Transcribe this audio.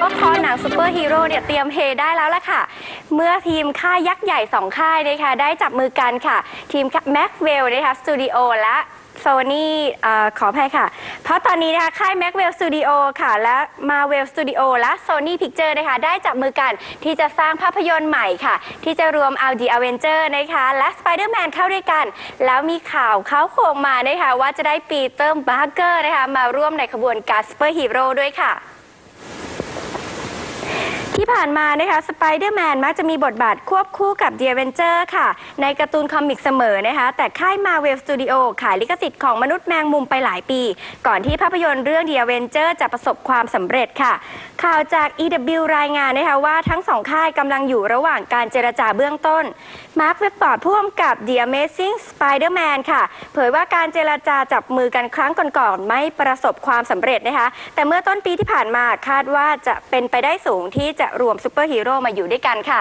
ก็พรหนังซูเปอร์ฮีโร่เนี่ยเตรียมเฮได้แล้วล่ะค่ะ เมื่อทีมค่ายยักษ์ใหญ่สองค่ายนะคะได้จับมือกันค่ะ ทีมแม็กเวลนะคะสตูดิโอและโซนี่ขออภัยค่ะ เพราะตอนนี้นะคะค่าย m a c w e l l Studio ค่ะ และ Marvel Studio และ Sony Picture นะคะ ได้จับมือกันที่จะสร้างภาพยนตร์ใหม่ค่ะ ที่จะรวมเอา The Avenger นะคะ และ Spider-Man เข้าด้วยกัน แล้วมีข่าวเขาโคงมานะคะ ว่าจะได้ปีเตอร์บาร์เกอร์นะคะ มาร่วมในขบวนการซูเปอร์ฮีโร่ด้วยค่ะ ที่ผ่านมานะคะสไปเดอร์แมนมักจะมีบทบาทควบคู่กับ The Avenger ค่ะ ในการ์ตูนคอมิกเสมอนะคะ แต่ค่าย Marvel Studio ขายลิขสิทธิ์ของมนุษย์แมงมุมไปหลายปี ก่อนที่ภาพยนตร์เรื่อง The Avenger จะประสบความสำเร็จค่ะ ข่าวจาก EW รายงานนะคะว่าทั้งสองค่ายกำลังอยู่ระหว่างการเจรจาเบื้องต้น มาร์คเว็บบอร์ดผู้กำกับ The Amazing Spider-Man ค่ะ เผยว่าการเจรจาจับมือกันครั้งก่อนๆไม่ประสบความสำเร็จนะคะ แต่เมื่อต้นปีที่ผ่านมาคาดว่าจะเป็นไปได้สูงที่จะรวมซูเปอร์ฮีโร่มาอยู่ด้วยกันค่ะ